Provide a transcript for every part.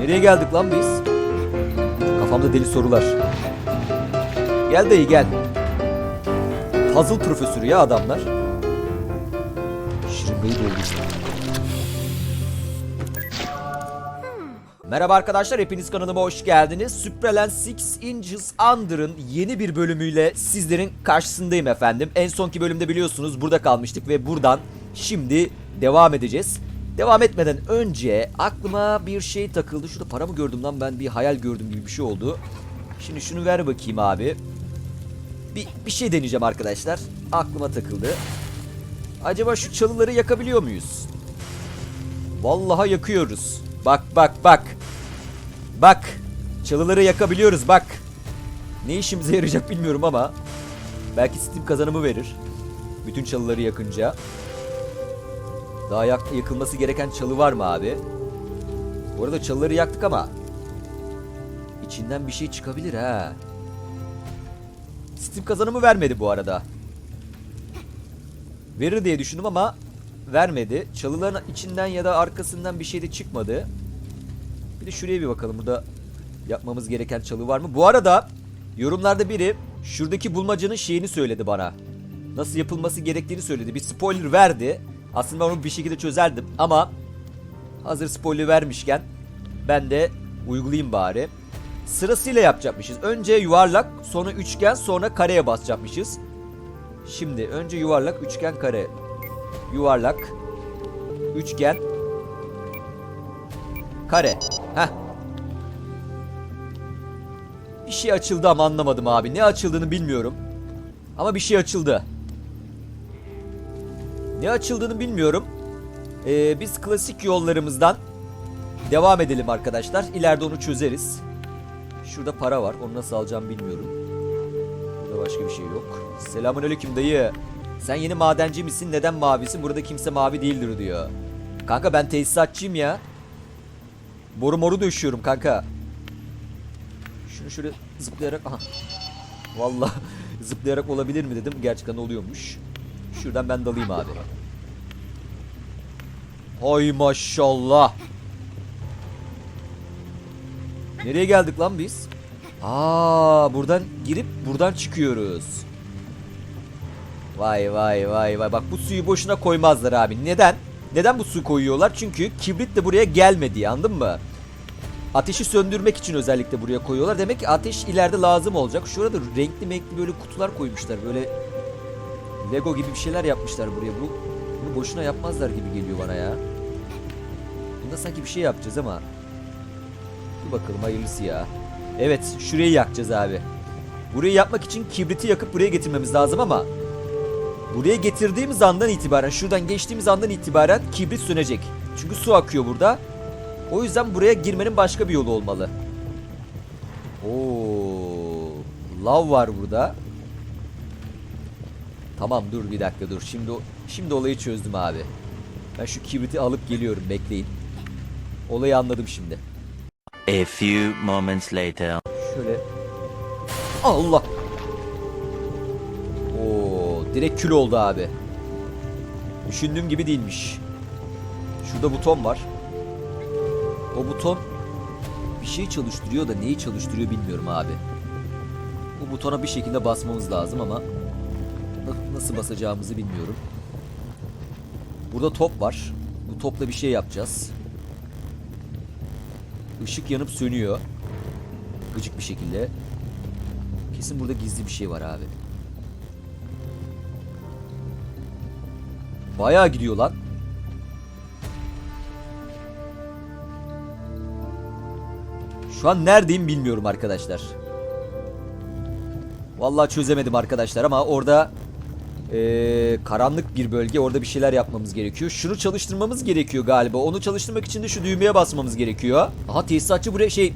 Nereye geldik lan biz? Kafamda deli sorular. Gel dayı gel. Puzzle profesörü ya adamlar. Şirin Bey'i de öldürdüm. Merhaba arkadaşlar, hepiniz kanalıma hoş geldiniz. Supralens 6 Inches Under'ın yeni bir bölümüyle sizlerin karşısındayım efendim. En sonki bölümde biliyorsunuz burada kalmıştık ve buradan şimdi devam edeceğiz. Devam etmeden önce aklıma bir şey takıldı. Şurada para mı gördüm lan ben bir hayal gördüm gibi bir şey oldu. Şimdi şunu ver bakayım abi. Bir, bir şey deneyeceğim arkadaşlar. Aklıma takıldı. Acaba şu çalıları yakabiliyor muyuz? Vallahi yakıyoruz. Bak bak bak. Bak. Çalıları yakabiliyoruz bak. Ne işimize yarayacak bilmiyorum ama. Belki Steam kazanımı verir. Bütün çalıları yakınca. Daha yak yakılması gereken çalı var mı abi? Bu arada çalıları yaktık ama. içinden bir şey çıkabilir ha. Steam kazanımı vermedi bu arada. Verir diye düşündüm ama vermedi. Çalıların içinden ya da arkasından bir şey de çıkmadı. Bir de şuraya bir bakalım. Burada yapmamız gereken çalı var mı? Bu arada yorumlarda biri şuradaki bulmacanın şeyini söyledi bana. Nasıl yapılması gerektiğini söyledi. Bir spoiler verdi. Aslında onu bir şekilde çözerdim ama hazır spoiler vermişken ben de uygulayayım bari. Sırasıyla yapacakmışız. Önce yuvarlak, sonra üçgen, sonra kareye basacakmışız. Şimdi önce yuvarlak, üçgen, kare. Yuvarlak, üçgen, kare. Heh. Bir şey açıldı ama anlamadım abi. Ne açıldığını bilmiyorum. Ama bir şey açıldı. Ne açıldığını bilmiyorum. Ee, biz klasik yollarımızdan devam edelim arkadaşlar. İleride onu çözeriz. Şurada para var. Onu nasıl alacağım bilmiyorum. Burada başka bir şey yok. Selamünaleyküm dayı. Sen yeni madenci misin? Neden mavisin? Burada kimse mavi değildir diyor. Kanka ben tesisatçıyım ya. Boru moru döşüyorum kanka. Şunu şöyle zıplayarak... Aha. Vallahi zıplayarak olabilir mi dedim. Gerçekten oluyormuş. Şuradan ben dalayım abi. Hay maşallah. Nereye geldik lan biz? Aa, buradan girip buradan çıkıyoruz. Vay vay vay vay. Bak bu suyu boşuna koymazlar abi. Neden? Neden bu suyu koyuyorlar? Çünkü kibrit de buraya gelmedi anladın mı? Ateşi söndürmek için özellikle buraya koyuyorlar. Demek ki ateş ileride lazım olacak. Şurada renkli renkli böyle kutular koymuşlar. Böyle Lego gibi bir şeyler yapmışlar buraya. Bu bunu boşuna yapmazlar gibi geliyor bana ya. Bunda sanki bir şey yapacağız ama. Dur bakalım hayırlısı ya. Evet şurayı yakacağız abi. Burayı yapmak için kibriti yakıp buraya getirmemiz lazım ama buraya getirdiğimiz andan itibaren şuradan geçtiğimiz andan itibaren kibrit sönecek. Çünkü su akıyor burada. O yüzden buraya girmenin başka bir yolu olmalı. Oo, lav var burada. Tamam dur bir dakika dur. Şimdi şimdi olayı çözdüm abi. Ben şu kibriti alıp geliyorum bekleyin. Olayı anladım şimdi. A few moments later. Şöyle. Allah. Oo, direkt kül oldu abi. Düşündüğüm gibi değilmiş. Şurada buton var. O buton bir şey çalıştırıyor da neyi çalıştırıyor bilmiyorum abi. Bu butona bir şekilde basmamız lazım ama nasıl basacağımızı bilmiyorum. Burada top var. Bu topla bir şey yapacağız. Işık yanıp sönüyor. Gıcık bir şekilde. Kesin burada gizli bir şey var abi. Bayağı gidiyor lan. Şu an neredeyim bilmiyorum arkadaşlar. Vallahi çözemedim arkadaşlar ama orada eee, karanlık bir bölge. Orada bir şeyler yapmamız gerekiyor. Şunu çalıştırmamız gerekiyor galiba. Onu çalıştırmak için de şu düğmeye basmamız gerekiyor. Aha tesisatçı buraya şey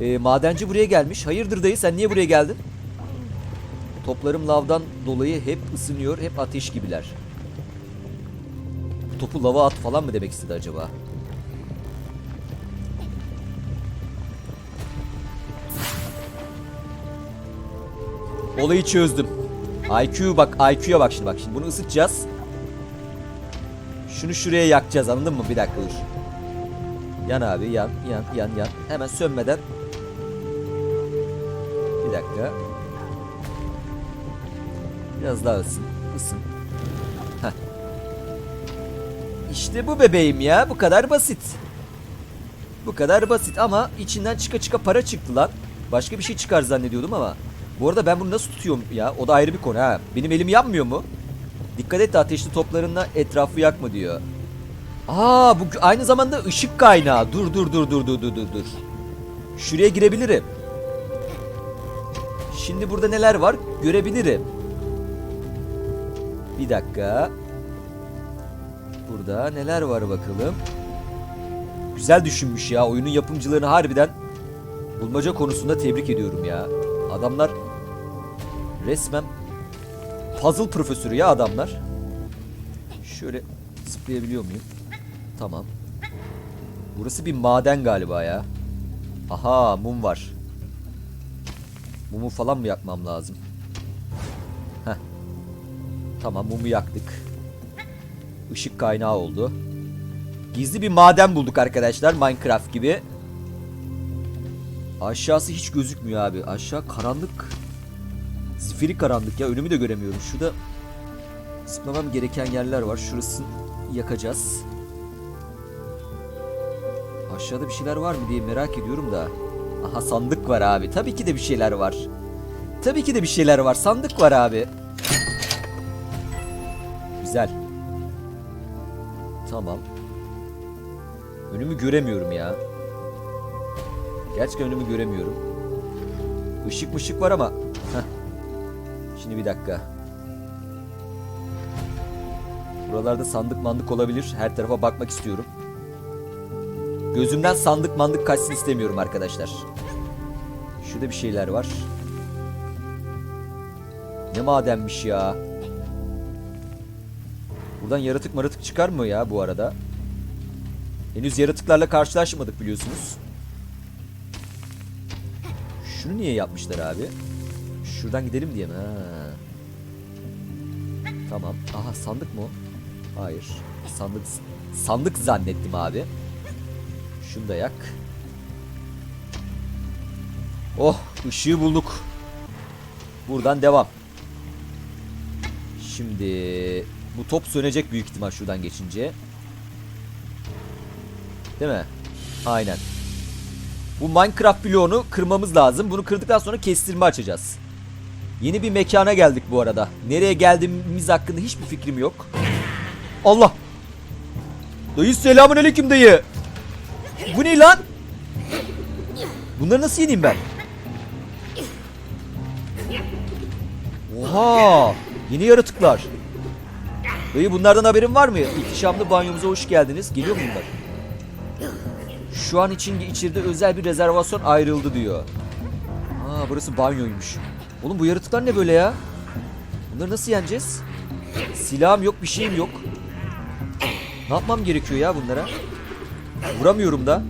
eee, madenci buraya gelmiş. Hayırdır dayı sen niye buraya geldin? Toplarım lavdan dolayı hep ısınıyor. Hep ateş gibiler. Topu lava at falan mı demek istedi acaba? Olayı çözdüm. IQ bak IQ'ya bak şimdi bak şimdi bunu ısıtacağız. Şunu şuraya yakacağız anladın mı? Bir dakika dur. Yan abi yan yan yan yan. Hemen sönmeden. Bir dakika. Biraz daha ısın. Isın. Heh. İşte bu bebeğim ya. Bu kadar basit. Bu kadar basit ama içinden çıka çıka para çıktı lan. Başka bir şey çıkar zannediyordum ama. Bu arada ben bunu nasıl tutuyorum ya? O da ayrı bir konu ha. Benim elim yanmıyor mu? Dikkat et de ateşli toplarınla etrafı yakma diyor. Aa bu aynı zamanda ışık kaynağı. Dur dur dur dur dur dur dur. Şuraya girebilirim. Şimdi burada neler var görebilirim. Bir dakika. Burada neler var bakalım. Güzel düşünmüş ya. Oyunun yapımcılarını harbiden bulmaca konusunda tebrik ediyorum ya. Adamlar resmen puzzle profesörü ya adamlar. Şöyle zıplayabiliyor muyum? Tamam. Burası bir maden galiba ya. Aha mum var. Mumu falan mı yakmam lazım? Heh. Tamam mumu yaktık. Işık kaynağı oldu. Gizli bir maden bulduk arkadaşlar Minecraft gibi. Aşağısı hiç gözükmüyor abi. Aşağı karanlık. Zifiri karanlık ya. Önümü de göremiyorum. Şurada zıplamam gereken yerler var. Şurasını yakacağız. Aşağıda bir şeyler var mı diye merak ediyorum da. Aha sandık var abi. Tabii ki de bir şeyler var. Tabii ki de bir şeyler var. Sandık var abi. Güzel. Tamam. Önümü göremiyorum ya. Gerçekten önümü göremiyorum. Işık mışık var ama. Şimdi bir dakika. Buralarda sandık mandık olabilir. Her tarafa bakmak istiyorum. Gözümden sandık mandık kaçsın istemiyorum arkadaşlar. Şurada bir şeyler var. Ne madenmiş ya. Buradan yaratık maratık çıkar mı ya bu arada? Henüz yaratıklarla karşılaşmadık biliyorsunuz. Şunu niye yapmışlar abi? Şuradan gidelim diye mi? Ha. Tamam. Aha sandık mı? Hayır. Sandık sandık zannettim abi. Şunu da yak. Oh ışığı bulduk. Buradan devam. Şimdi bu top sönecek büyük ihtimal şuradan geçince. Değil mi? Aynen. Bu Minecraft bloğunu kırmamız lazım. Bunu kırdıktan sonra kestirme açacağız. Yeni bir mekana geldik bu arada. Nereye geldiğimiz hakkında hiçbir fikrim yok. Allah! Dayı selamun aleyküm dayı. Bu ne lan? Bunları nasıl yeneyim ben? Oha! Yeni yaratıklar. Dayı bunlardan haberin var mı? İhtişamlı banyomuza hoş geldiniz. Geliyor mu bunlar? Şu an için içeride özel bir rezervasyon ayrıldı diyor. Aa burası banyoymuş. Oğlum bu yaratıklar ne böyle ya? Bunları nasıl yeneceğiz? Silahım yok, bir şeyim yok. Ne yapmam gerekiyor ya bunlara? Vuramıyorum da.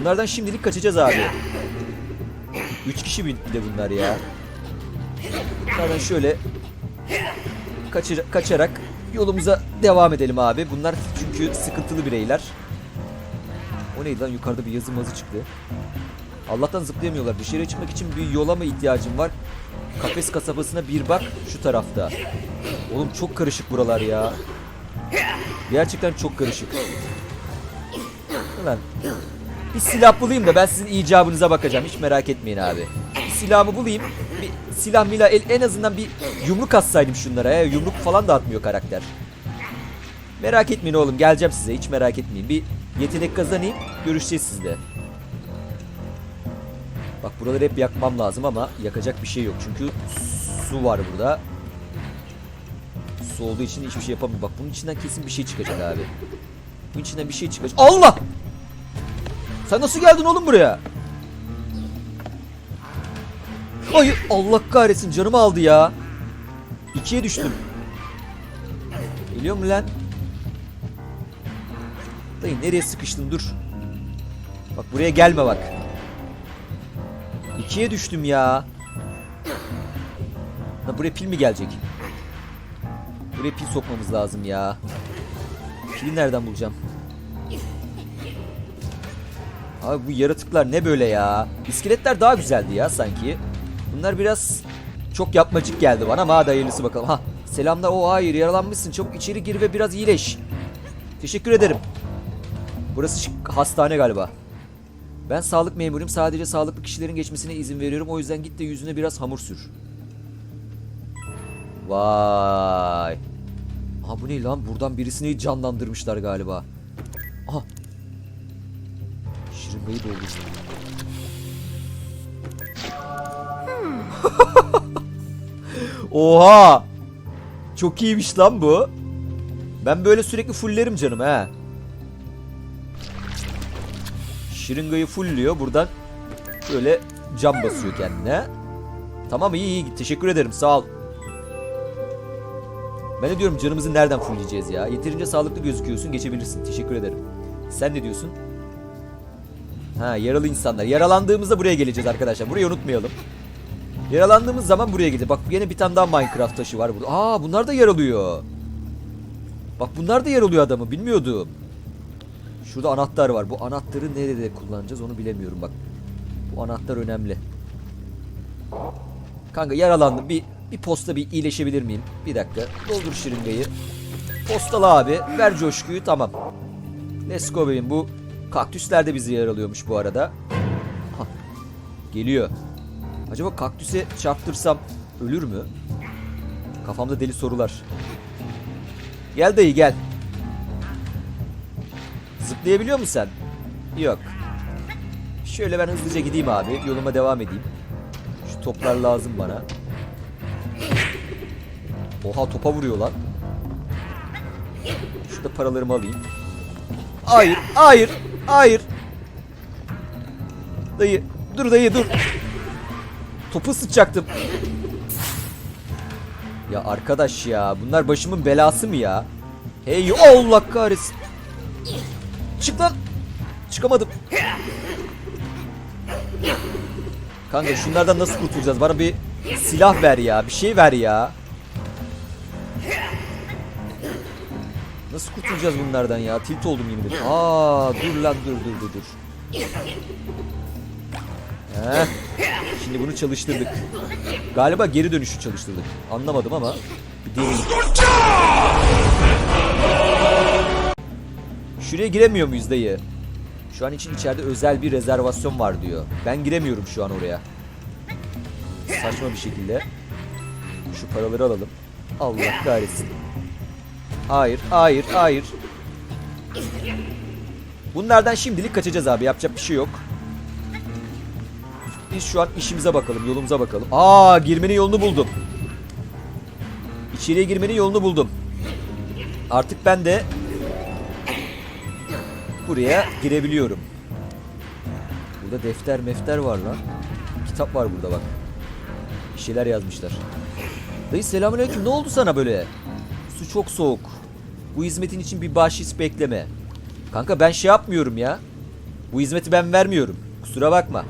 Bunlardan şimdilik kaçacağız abi. Üç kişi bir de bunlar ya. Bunlardan şöyle kaçır, kaçarak yolumuza devam edelim abi. Bunlar çünkü sıkıntılı bireyler. O neydi lan yukarıda bir yazı mazı çıktı. Allah'tan zıplayamıyorlar. Dışarıya çıkmak için bir yola mı ihtiyacım var? Kafes kasabasına bir bak şu tarafta. Oğlum çok karışık buralar ya. Gerçekten çok karışık. Ulan bir silah bulayım da ben sizin icabınıza bakacağım. Hiç merak etmeyin abi. Bir silahımı bulayım. Bir silah mila el, en azından bir yumruk atsaydım şunlara ya. Yumruk falan da atmıyor karakter. Merak etmeyin oğlum geleceğim size hiç merak etmeyin. Bir yetenek kazanayım görüşeceğiz sizle. Bak buraları hep yakmam lazım ama yakacak bir şey yok. Çünkü su var burada. Su olduğu için hiçbir şey yapamıyorum. Bak bunun içinden kesin bir şey çıkacak abi. Bunun içinden bir şey çıkacak. Allah! Sen nasıl geldin oğlum buraya? Ay Allah kahretsin canımı aldı ya. İkiye düştüm. Geliyor mu lan? Dayı nereye sıkıştın dur. Bak buraya gelme bak. İkiye düştüm ya. Ha buraya pil mi gelecek? Buraya pil sokmamız lazım ya. Pili nereden bulacağım? Abi bu yaratıklar ne böyle ya? İskeletler daha güzeldi ya sanki. Bunlar biraz çok yapmacık geldi bana ama hadi hayırlısı bakalım. Ha selamlar. O hayır yaralanmışsın. Çabuk içeri gir ve biraz iyileş. Teşekkür ederim. Burası hastane galiba. Ben sağlık memuruyum. Sadece sağlıklı kişilerin geçmesine izin veriyorum. O yüzden git de yüzüne biraz hamur sür. Vay. Aha bu ne lan? Buradan birisini canlandırmışlar galiba. Aha. Şırıngayı doldur. Oha! Çok iyiymiş lan bu. Ben böyle sürekli fulllerim canım he. Şırıngayı fullliyor. Buradan böyle cam basıyor kendine. Tamam iyi iyi. Teşekkür ederim. Sağ ol. Ben de diyorum canımızı nereden fullleyeceğiz ya? Yeterince sağlıklı gözüküyorsun. Geçebilirsin. Teşekkür ederim. Sen ne diyorsun? Ha yaralı insanlar. Yaralandığımızda buraya geleceğiz arkadaşlar. Burayı unutmayalım. Yaralandığımız zaman buraya gideceğiz. Bak yine bir tane daha Minecraft taşı var burada. Aa bunlar da yaralıyor. Bak bunlar da yaralıyor adamı. Bilmiyordum. Şurada anahtar var. Bu anahtarı nerede kullanacağız onu bilemiyorum bak. Bu anahtar önemli. Kanka yaralandım. Bir bir posta bir iyileşebilir miyim? Bir dakika. Doldur şırıngayı. Postalı abi. Ver coşkuyu. Tamam. Let's go bebeğim. Bu kaktüsler de bizi yaralıyormuş bu arada. Hah. Geliyor. Acaba kaktüse çarptırsam ölür mü? Kafamda deli sorular. Gel dayı gel. Zıplayabiliyor musun sen? Yok. Şöyle ben hızlıca gideyim abi. Yoluma devam edeyim. Şu toplar lazım bana. Oha topa vuruyor lan. Şurada paralarımı alayım. Hayır, hayır, hayır. Dayı, dur dayı dur. Topu sıçacaktım. Ya arkadaş ya, bunlar başımın belası mı ya? Hey Allah kahretsin. Çık lan. Çıkamadım. Kanka şunlardan nasıl kurtulacağız? Bana bir silah ver ya. Bir şey ver ya. Nasıl kurtulacağız bunlardan ya? Tilt oldum yemin ederim. Aa, dur lan dur dur dur dur. Heh. Şimdi bunu çalıştırdık. Galiba geri dönüşü çalıştırdık. Anlamadım ama bir deneyelim. Şuraya giremiyor muyuz dayı? Şu an için içeride özel bir rezervasyon var diyor. Ben giremiyorum şu an oraya. Saçma bir şekilde. Şu paraları alalım. Allah kahretsin. Hayır, hayır, hayır. Bunlardan şimdilik kaçacağız abi. Yapacak bir şey yok. Biz şu an işimize bakalım, yolumuza bakalım. Aa, girmenin yolunu buldum. İçeriye girmenin yolunu buldum. Artık ben de buraya girebiliyorum. Burada defter mefter var lan. Kitap var burada bak. Bir şeyler yazmışlar. Dayı selamünaleyküm. Ne oldu sana böyle? Su çok soğuk. Bu hizmetin için bir bahşiş bekleme. Kanka ben şey yapmıyorum ya. Bu hizmeti ben vermiyorum. Kusura bakma.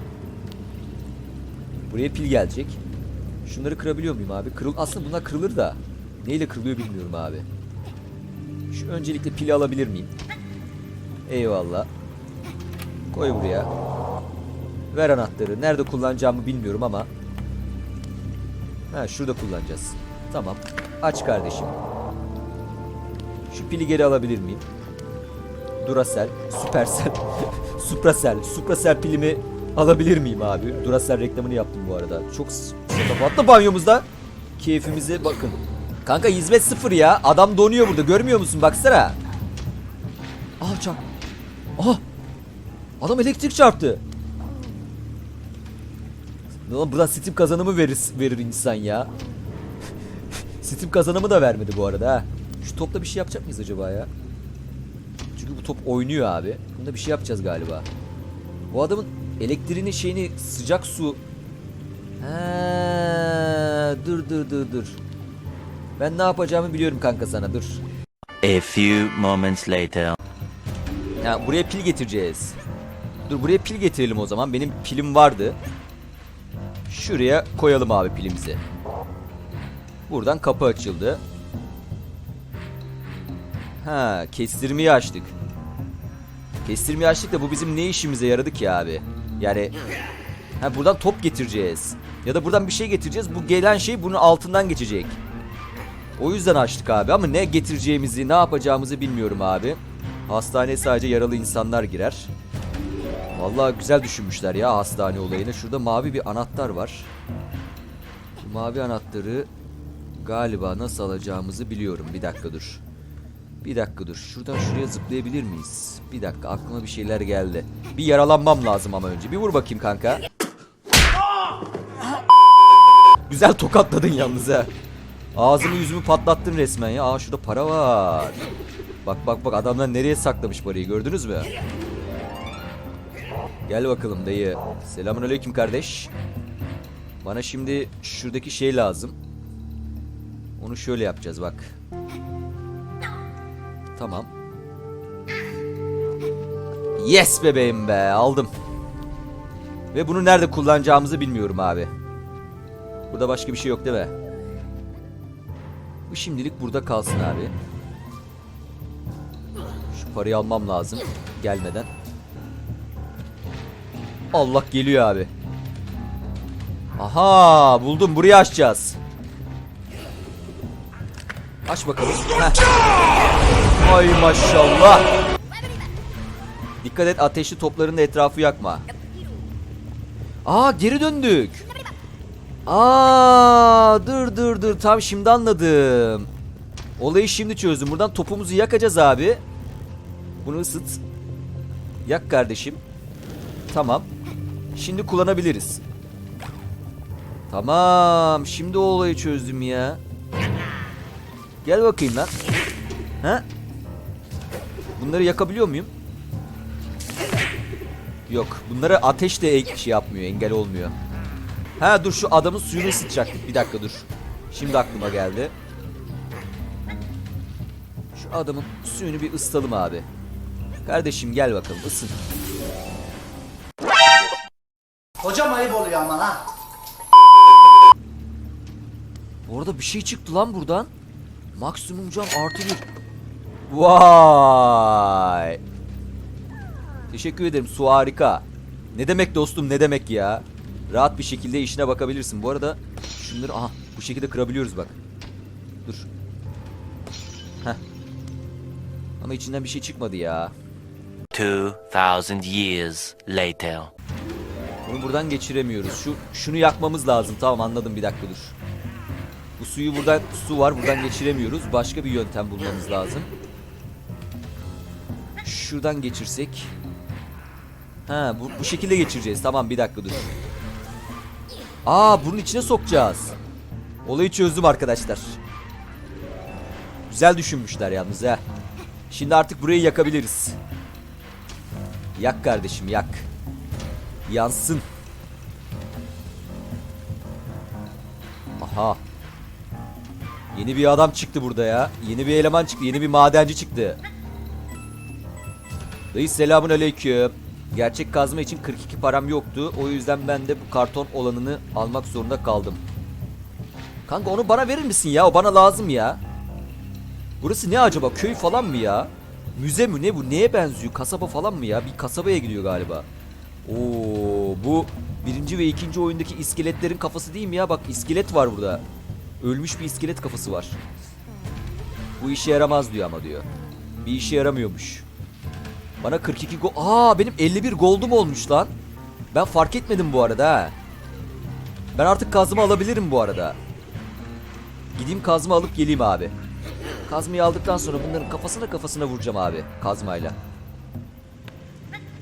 Buraya pil gelecek. Şunları kırabiliyor muyum abi? Kırıl Aslında bunlar kırılır da. Neyle kırılıyor bilmiyorum abi. Şu öncelikle pili alabilir miyim? Eyvallah. Koy buraya. Ver anahtarı. Nerede kullanacağımı bilmiyorum ama. Ha şurada kullanacağız. Tamam. Aç kardeşim. Şu pili geri alabilir miyim? Duracell, Supercell, Supracell, Supracell pilimi alabilir miyim abi? Duracell reklamını yaptım bu arada. Çok şatafatlı banyomuzda. Keyfimize bakın. Kanka hizmet sıfır ya. Adam donuyor burada. Görmüyor musun? Baksana. Aha çarp. Adam elektrik çarptı. Lan buradan Steam kazanımı verir, verir insan ya. Steam kazanımı da vermedi bu arada ha. Şu topla bir şey yapacak mıyız acaba ya? Çünkü bu top oynuyor abi. Bunda bir şey yapacağız galiba. Bu adamın elektriğini şeyini sıcak su. Ha, dur dur dur dur. Ben ne yapacağımı biliyorum kanka sana dur. A few moments later. Ya buraya pil getireceğiz. Dur buraya pil getirelim o zaman. Benim pilim vardı. Şuraya koyalım abi pilimizi. Buradan kapı açıldı. Ha, kestirmeyi açtık. Kestirmeyi açtık da bu bizim ne işimize yaradı ki abi? Yani ha buradan top getireceğiz. Ya da buradan bir şey getireceğiz. Bu gelen şey bunun altından geçecek. O yüzden açtık abi ama ne getireceğimizi, ne yapacağımızı bilmiyorum abi. Hastaneye sadece yaralı insanlar girer. Vallahi güzel düşünmüşler ya hastane olayını. Şurada mavi bir anahtar var. Bu mavi anahtarı galiba nasıl alacağımızı biliyorum. Bir dakika dur. Bir dakika dur. Şuradan şuraya zıplayabilir miyiz? Bir dakika aklıma bir şeyler geldi. Bir yaralanmam lazım ama önce. Bir vur bakayım kanka. Güzel tokatladın yalnız ha. Ağzımı yüzümü patlattın resmen ya. Aa şurada para var. Bak bak bak adamlar nereye saklamış parayı gördünüz mü? Gel bakalım dayı. Selamünaleyküm kardeş. Bana şimdi şuradaki şey lazım. Onu şöyle yapacağız bak. Tamam. Yes bebeğim be aldım. Ve bunu nerede kullanacağımızı bilmiyorum abi. Burada başka bir şey yok değil mi? Bu şimdilik burada kalsın abi. Şu parayı almam lazım gelmeden. Allah geliyor abi. Aha buldum burayı açacağız. Aç bakalım. Heh. Ay maşallah. Dikkat et ateşli topların da etrafı yakma. Aa geri döndük. Aa dur dur dur tam şimdi anladım. Olayı şimdi çözdüm. Buradan topumuzu yakacağız abi. Bunu ısıt. Yak kardeşim. Tamam. Şimdi kullanabiliriz. Tamam. Şimdi o olayı çözdüm ya. Gel bakayım lan. Ha? Bunları yakabiliyor muyum? Yok. Bunları ateş de şey yapmıyor. Engel olmuyor. Ha dur şu adamın suyunu ısıtacaktık. Bir dakika dur. Şimdi aklıma geldi. Şu adamın suyunu bir ısıtalım abi. Kardeşim gel bakalım ısın. Hocam ayıp oluyor ama ha. Bu arada bir şey çıktı lan buradan. Maksimum can artı bir. Vay. Teşekkür ederim su harika. Ne demek dostum ne demek ya. Rahat bir şekilde işine bakabilirsin. Bu arada şunları aha bu şekilde kırabiliyoruz bak. Dur. Heh. Ama içinden bir şey çıkmadı ya. 2000 years later. Bunu buradan geçiremiyoruz. Şu şunu yakmamız lazım. Tamam anladım bir dakika dur. Bu suyu buradan su var buradan geçiremiyoruz. Başka bir yöntem bulmamız lazım. Şuradan geçirsek. Ha bu, bu şekilde geçireceğiz. Tamam bir dakika dur. Aa bunun içine sokacağız. Olayı çözdüm arkadaşlar. Güzel düşünmüşler yalnız ha. Şimdi artık burayı yakabiliriz. Yak kardeşim yak. Yansın. Aha. Yeni bir adam çıktı burada ya. Yeni bir eleman çıktı. Yeni bir madenci çıktı. Dayı selamun aleyküm. Gerçek kazma için 42 param yoktu. O yüzden ben de bu karton olanını almak zorunda kaldım. Kanka onu bana verir misin ya? O bana lazım ya. Burası ne acaba? Köy falan mı ya? Müze mi ne bu? Neye benziyor? Kasaba falan mı ya? Bir kasabaya gidiyor galiba. Oo, bu birinci ve ikinci oyundaki iskeletlerin kafası değil mi ya? Bak iskelet var burada. Ölmüş bir iskelet kafası var. Bu işe yaramaz diyor ama diyor. Bir işe yaramıyormuş. Bana 42 go... Aa benim 51 gold'um olmuş lan. Ben fark etmedim bu arada ha. Ben artık kazma alabilirim bu arada. Gideyim kazma alıp geleyim abi. Kazmayı aldıktan sonra bunların kafasına kafasına vuracağım abi kazmayla.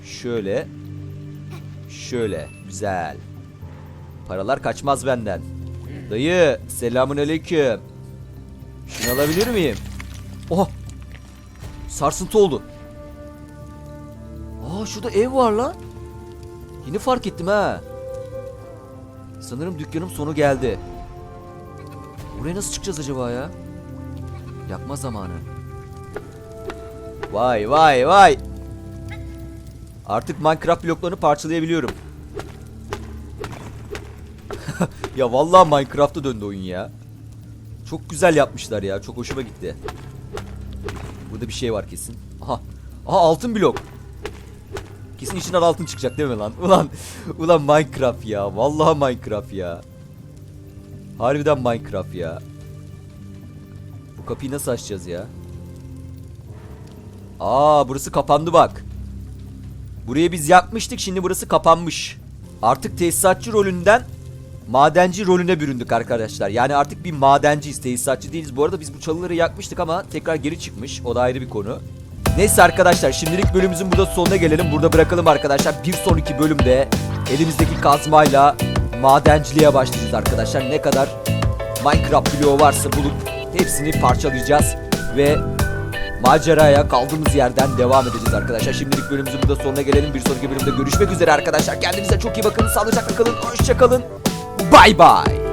Şöyle. Şöyle. Güzel. Paralar kaçmaz benden. Dayı selamun aleyküm. Şunu alabilir miyim? Oha. Sarsıntı oldu. Aa şurada ev var lan. Yeni fark ettim ha. Sanırım dükkanım sonu geldi. Buraya nasıl çıkacağız acaba ya? Yapma zamanı. Vay vay vay. Artık Minecraft bloklarını parçalayabiliyorum. ya vallahi Minecraft'a döndü oyun ya. Çok güzel yapmışlar ya. Çok hoşuma gitti. Burada bir şey var kesin. Aha. Aha altın blok. Kesin içinden altın çıkacak değil mi lan? Ulan ulan Minecraft ya. Vallahi Minecraft ya. Harbiden Minecraft ya. Bu kapıyı nasıl açacağız ya? Aa burası kapandı bak. Burayı biz yapmıştık şimdi burası kapanmış. Artık tesisatçı rolünden madenci rolüne büründük arkadaşlar. Yani artık bir madenciyiz tesisatçı değiliz. Bu arada biz bu çalıları yakmıştık ama tekrar geri çıkmış. O da ayrı bir konu. Neyse arkadaşlar şimdilik bölümümüzün burada sonuna gelelim. Burada bırakalım arkadaşlar. Bir sonraki bölümde elimizdeki kazmayla madenciliğe başlayacağız arkadaşlar. Ne kadar Minecraft bloğu varsa bulup hepsini parçalayacağız. Ve maceraya kaldığımız yerden devam edeceğiz arkadaşlar. Şimdilik bölümümüzün burada sonuna gelelim. Bir sonraki bölümde görüşmek üzere arkadaşlar. Kendinize çok iyi bakın. Sağlıcakla kalın. Hoşça kalın. Bay bay.